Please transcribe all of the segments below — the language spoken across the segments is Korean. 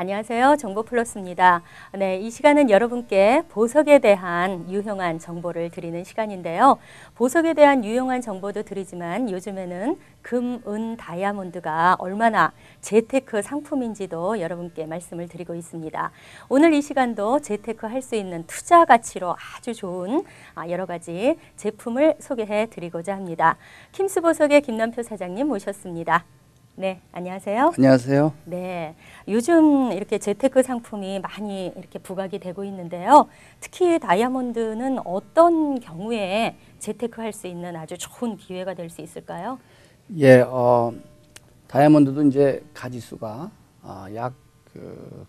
안녕하세요. 정보 플러스입니다. 네, 이 시간은 여러분께 보석에 대한 유용한 정보를 드리는 시간인데요. 보석에 대한 유용한 정보도 드리지만 요즘에는 금, 은, 다이아몬드가 얼마나 재테크 상품인지도 여러분께 말씀을 드리고 있습니다. 오늘 이 시간도 재테크 할 수 있는 투자 가치로 아주 좋은 아, 여러 가지 제품을 소개해 드리고자 합니다. 킴스 보석의 김남표 사장님 모셨습니다. 네, 안녕하세요. 안녕하세요. 네, 요즘 이렇게 재테크 상품이 많이 이렇게 부각이 되고 있는데요. 특히 다이아몬드는 어떤 경우에 재테크 할 수 있는 아주 좋은 기회가 될 수 있을까요? 예, 어, 다이아몬드도 이제 가지수가 어, 약그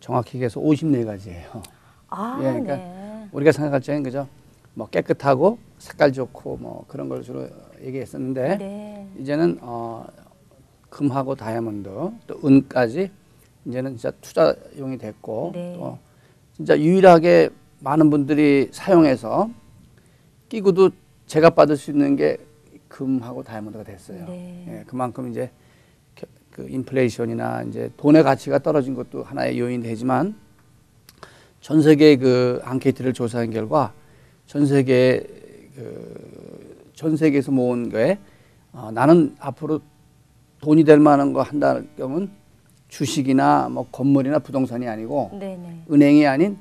정확히 얘기해서 54가지예요. 아, 예, 그러니까 네. 우리가 생각할 적엔 그죠? 뭐 깨끗하고 색깔 좋고 뭐 그런 걸 주로 얘기했었는데 네. 이제는 어, 금하고 다이아몬드 또 은까지 이제는 진짜 투자용이 됐고 네. 또 진짜 유일하게 많은 분들이 사용해서 끼고도 제가 받을 수 있는 게 금하고 다이아몬드가 됐어요. 네. 예, 그만큼 이제 겨- 그 인플레이션이나 이제 돈의 가치가 떨어진 것도 하나의 요인이 되지만 전 세계 그 앙케이트를 조사한 결과 전 세계 그 전 세계에서 모은 거에 어, 나는 앞으로 돈이 될 만한 거 한다는 경우는 주식이나 뭐 건물이나 부동산이 아니고 네, 네. 은행이 아닌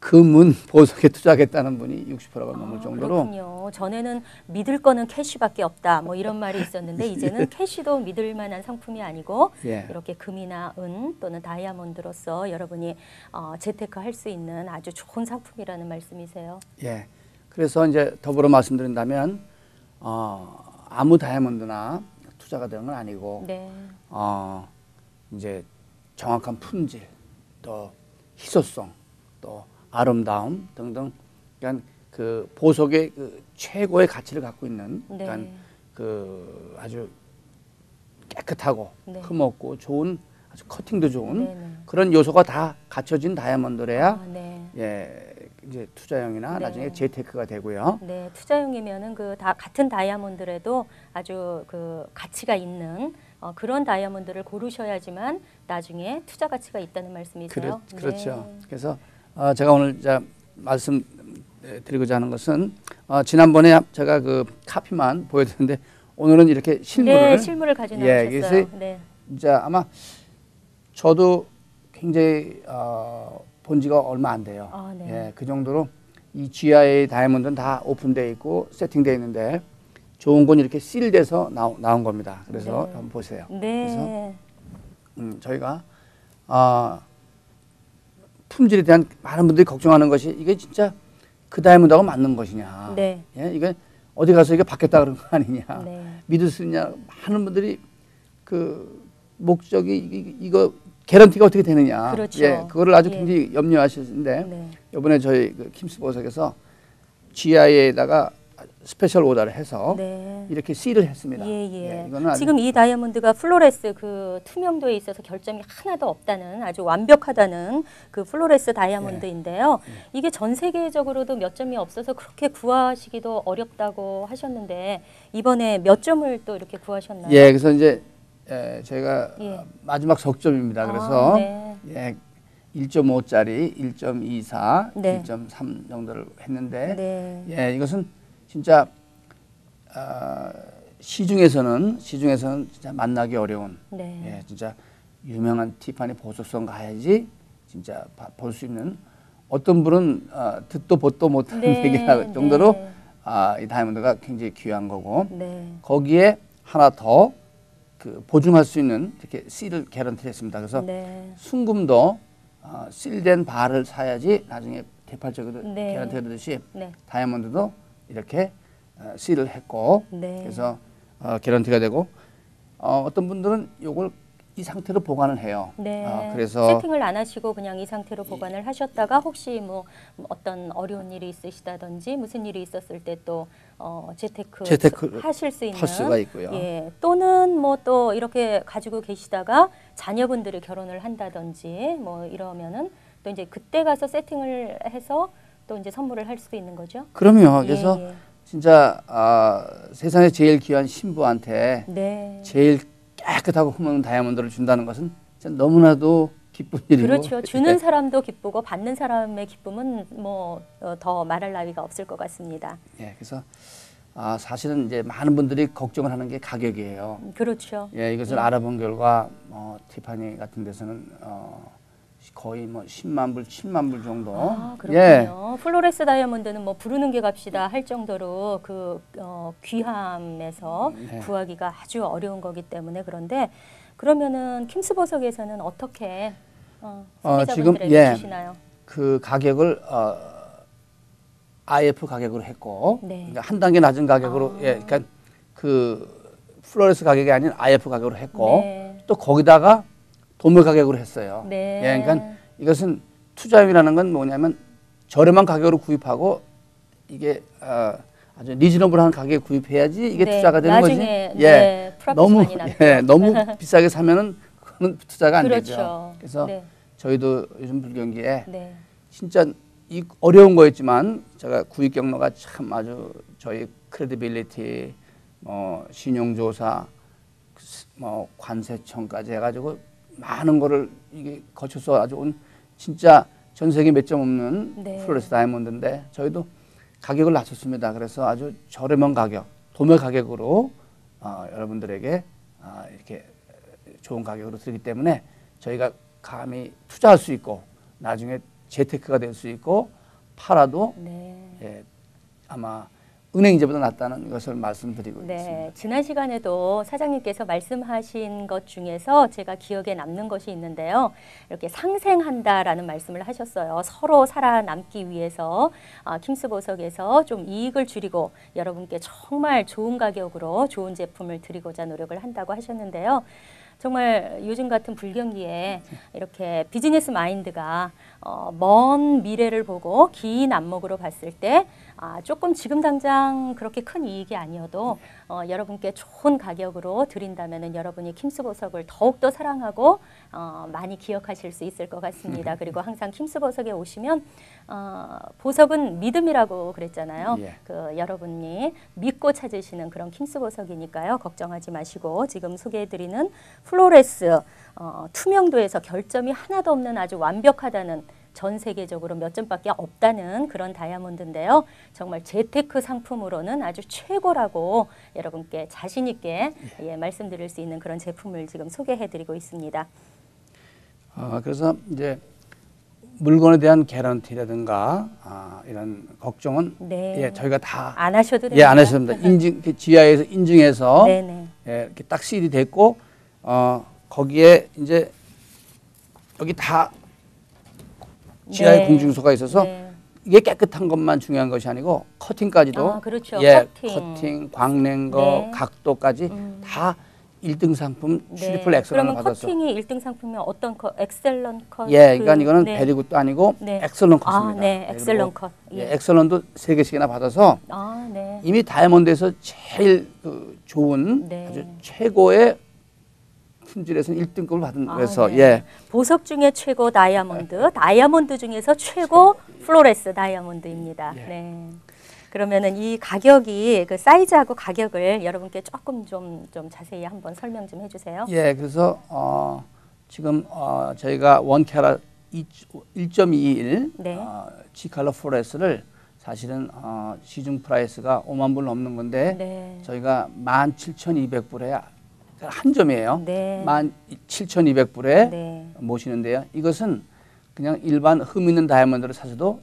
금은 보석에 투자하겠다는 분이 60%가 넘을 아, 정도로 그렇군요. 전에는 믿을 거는 캐시밖에 없다. 뭐 이런 말이 있었는데 이제는 캐시도 믿을 만한 상품이 아니고 예. 이렇게 금이나 은 또는 다이아몬드로서 여러분이 어, 재테크 할 수 있는 아주 좋은 상품이라는 말씀이세요. 예. 그래서 이제 더불어 말씀드린다면 어, 아무 다이아몬드나 투자가 되는 건 아니고 네. 어, 이제 정확한 품질, 또 희소성, 또 아름다움 등등 그러니까 그 보석의 그 최고의 가치를 갖고 있는 네. 그러니까 그 아주 깨끗하고 네. 흠없고 좋은 아주 커팅도 좋은 네, 네. 그런 요소가 다 갖춰진 다이아몬드래야 아, 네. 예 이제 투자용이나 네. 나중에 재테크가 되고요. 네, 투자용이면은 그 다 같은 다이아몬드라도 아주 그 가치가 있는 어, 그런 다이아몬드를 고르셔야지만 나중에 투자 가치가 있다는 말씀이세요. 그렇, 그렇죠. 네. 그래서 어, 제가 오늘 자 말씀 에, 드리고자 하는 것은 어, 지난번에 제가 그 카피만 보여드렸는데 오늘은 이렇게 실물을 네, 실물을 가지고 예, 나오셨어요. 그래서 네. 이제 아마 저도 굉장히 어, 본 지가 얼마 안 돼요. 아, 네. 예, 그 정도로 이 GIA 다이아몬드는 다 오픈되어 있고 세팅되어 있는데 좋은 건 이렇게 실돼서 나오, 나온 겁니다. 그래서 네. 한번 보세요. 네. 음, 저희가 아, 품질에 대한 많은 분들이 걱정하는 것이 이게 진짜 그 다이아몬드하고 맞는 것이냐. 네. 예, 이게 어디 가서 이게 바뀌었다 그런 거 아니냐. 네. 믿을 수 있냐. 많은 분들이 그 목적이 이- 이거 개런티가 어떻게 되느냐. 그렇죠. 예, 그거를 아주 예. 굉장히 염려하시는데 네. 이번에 저희 그 킴스 보석에서 GI에다가 스페셜 오더를 해서 네. 이렇게 C를 했습니다. 예, 예. 이거는 아주 지금 이 다이아몬드가 플로레스 그 투명도에 있어서 결점이 하나도 없다는 아주 완벽하다는 그 플로레스 다이아몬드인데요. 예. 이게 전 세계적으로도 몇 점이 없어서 그렇게 구하시기도 어렵다고 하셨는데 이번에 몇 점을 또 이렇게 구하셨나요? 예, 그래서 이제 예, 저희가 예. 어, 마지막 석점입니다. 그래서 아, 네. 예, 1.5짜리 1.24, 네. 1.3 정도를 했는데 네. 예, 이것은 진짜 어, 시중에서는 시중에서는 진짜 만나기 어려운 네. 예, 진짜 유명한 티파니 보석성 가야지 진짜 볼 수 있는 어떤 분은 어, 듣도 보도 못하는 네, 얘기할 정도로 네. 아, 이 다이아몬드가 굉장히 귀한 거고 네. 거기에 하나 더 그 보증할 수 있는 이렇게 실을 개런티를 했습니다. 그래서 네. 순금도 어, 실된 발을 사야지 나중에 대팔적으로 네. 개런티가 되듯이 네. 다이아몬드도 이렇게 어, 실을 했고 네. 그래서 어, 개런티가 되고 어, 어떤 분들은 요걸 이 상태로 보관을 해요. 네. 어, 그래서 세팅을 안 하시고 그냥 이 상태로 보관을 하셨다가 혹시 뭐 어떤 어려운 일이 있으시다든지 무슨 일이 있었을 때또 어, 재테크, 재테크 하실 수 있는 할 수가 있고요. 예. 또는 뭐 또 이렇게 가지고 계시다가 자녀분들이 결혼을 한다든지 뭐 이러면은 또 이제 그때 가서 세팅을 해서 또 이제 선물을 할 수도 있는 거죠. 그럼요. 예, 그래서 예. 진짜 아, 세상에 제일 귀한 신부한테 네. 제일 깨끗하고 흠없는 다이아몬드를 준다는 것은 너무나도 기쁜 일이고. 그렇죠. 주는 예. 사람도 기쁘고 받는 사람의 기쁨은 뭐 더 말할 나위가 없을 것 같습니다. 예, 그래서 아, 사실은 이제 많은 분들이 걱정을 하는 게 가격이에요. 그렇죠. 예, 이것을 네. 알아본 결과 어, 티파니 같은 데서는 어, 거의 뭐 10만 불, 7만 불 정도. 아, 예. 그렇군요. 플로레스 다이아몬드는 뭐 부르는 게 값이다 할 정도로 그 어, 귀함에서 네. 구하기가 아주 어려운 거기 때문에 그런데 그러면은 킴스 보석에서는 어떻게 어, 어, 지금, 예. 주시나요? 그 가격을 어, IF 가격으로 했고, 네. 그러니까 한 단계 낮은 가격으로, 아. 예, 그러니까 그 플로레스 가격이 아닌 IF 가격으로 했고, 네. 또 거기다가 도매 가격으로 했어요. 네. 예, 그러니까 이것은 투자임이라는 건 뭐냐면 저렴한 가격으로 구입하고 이게 어, 아주 리즈너블한 가격에 구입해야지 이게 네, 투자가 되는 나중에, 거지. 예, 네, 너무. 예, 너무 비싸게 사면은 그건 투자가 안 그렇죠. 되죠. 그래서 네. 저희도 요즘 불경기에 네. 진짜 이 어려운 거였지만 제가 구입 경로가 참 아주 저희 크레디빌리티, 뭐 신용조사, 뭐 관세청까지 해가지고 많은 거를 이게 거쳐서 아주 온 진짜 전 세계 몇 점 없는 네. 플로레스 다이아몬드인데 저희도 가격을 낮췄습니다. 그래서 아주 저렴한 가격, 도매 가격으로 어, 여러분들에게 아, 이렇게 좋은 가격으로 드리기 때문에 저희가 감히 투자할 수 있고 나중에 재테크가 될 수 있고 팔아도 네. 예, 아마 은행 이자보다 낫다는 것을 말씀드리고 네, 있습니다. 지난 시간에도 사장님께서 말씀하신 것 중에서 제가 기억에 남는 것이 있는데요. 이렇게 상생한다라는 말씀을 하셨어요. 서로 살아남기 위해서 아, 킴스 보석에서 좀 이익을 줄이고 여러분께 정말 좋은 가격으로 좋은 제품을 드리고자 노력을 한다고 하셨는데요. 정말 요즘 같은 불경기에 이렇게 비즈니스 마인드가 어, 먼 미래를 보고 긴 안목으로 봤을 때 아, 조금 지금 당장 그렇게 큰 이익이 아니어도 어, 여러분께 좋은 가격으로 드린다면 여러분이 킴스 보석을 더욱더 사랑하고 어, 많이 기억하실 수 있을 것 같습니다. 그리고 항상 킴스 보석에 오시면 어, 보석은 믿음이라고 그랬잖아요. 예. 그 여러분이 믿고 찾으시는 그런 킴스 보석이니까요. 걱정하지 마시고 지금 소개해드리는 플로레스 어, 투명도에서 결점이 하나도 없는 아주 완벽하다는 전 세계적으로 몇 점밖에 없다는 그런 다이아몬드인데요. 정말 재테크 상품으로는 아주 최고라고 여러분께 자신 있게 예, 말씀드릴 수 있는 그런 제품을 지금 소개해드리고 있습니다. 아, 그래서 이제 물건에 대한 개런티라든가 아, 이런 걱정은 네. 예, 저희가 다 안 하셔도 됩니다. 예, 안 하셨습니다. 인증 그 지하에서 인증해서 네 네. 예, 이렇게 딱 실이 됐고 어, 거기에 이제 여기 다 지하에 네. 공증소가 있어서 네. 이게 깨끗한 것만 중요한 것이 아니고 커팅까지도 아, 그렇죠. 예, 커팅. 커팅, 광낸 거, 네. 각도까지 음. 다 1등 상품 네. 트리플 엑셀런을 그러면 받았어. 커팅이 1등 상품이면 어떤 컷? 엑셀런 컷? 예, 그러니까 그- 이거는 네. 베리굿도 아니고 네. 엑셀런 아, 컷입니다. 네, 엑셀런 그리고 컷. 예, 예. 엑셀런도 세 개씩이나 받아서 아, 네. 이미 다이아몬드에서 제일 그 좋은 네. 아주 최고의 품질에서는 1등급을 받은 아, 그래서 네. 예. 보석 중에 최고 다이아몬드, 다이아몬드 중에서 최고 플로레스 다이아몬드입니다. 예. 네. 그러면은 이 가격이 그 사이즈하고 가격을 여러분께 조금 좀, 좀 자세히 한번 설명 좀 해주세요. 예, 그래서 어, 지금 어, 저희가 원 캐럿 1.21 네. 어, G컬러 포레스를 사실은 어, 시중 프라이스가 5만 불 넘는 건데 네. 저희가 17,200불에 한 점이에요. 네. 17,200불에 네. 모시는데요. 이것은 그냥 일반 흠 있는 다이아몬드를 사셔도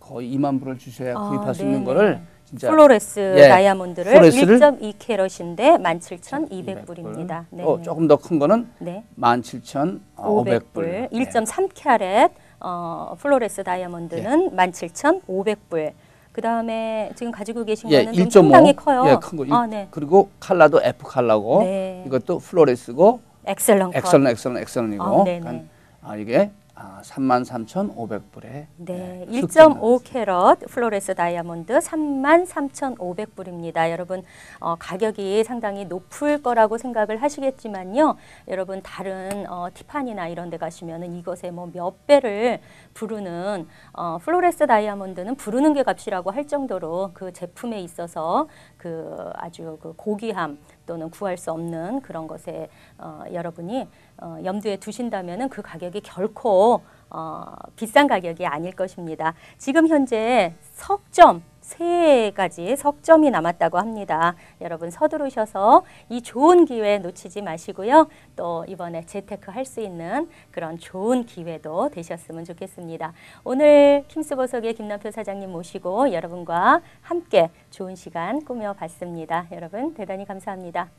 거의 2만 불을 주셔야 아, 구입할 수 네네. 있는 거를 진짜 플로레스 예, 다이아몬드를 플로레스를 1.2캐럿인데 17,200불입니다. 네. 또 조금 더 큰 거는 네. 17,500불. 500불, 1.3캐럿 어, 플로레스 다이아몬드는 17,500불. 그 다음에 지금 가지고 계신 예, 거는 좀 1.5. 상당히 커요. 예, 큰 거. 아, 네. 그리고 칼라도 F 칼라고 네. 이것도 플로레스고 엑셀런 컷. 엑셀런 엑셀런 엑셀런이고 아, 네네. 아, 이게 아, 33,500불에 네, 1.5 캐럿 플로레스 다이아몬드 33,500불입니다. 여러분 어, 가격이 상당히 높을 거라고 생각을 하시겠지만요. 여러분 다른 어, 티파니나 이런 데 가시면은 이것의 뭐 몇 배를 부르는 어, 플로레스 다이아몬드는 부르는 게 값이라고 할 정도로 그 제품에 있어서 그 아주 그 고귀함 또는 구할 수 없는 그런 것에 어, 여러분이 어, 염두에 두신다면은 그 가격이 결코 어, 비싼 가격이 아닐 것입니다. 지금 현재 석점 세 가지 석점이 남았다고 합니다. 여러분 서두르셔서 이 좋은 기회 놓치지 마시고요. 또 이번에 재테크 할 수 있는 그런 좋은 기회도 되셨으면 좋겠습니다. 오늘 킴스 보석의 김남표 사장님 모시고 여러분과 함께 좋은 시간 꾸며 봤습니다. 여러분 대단히 감사합니다.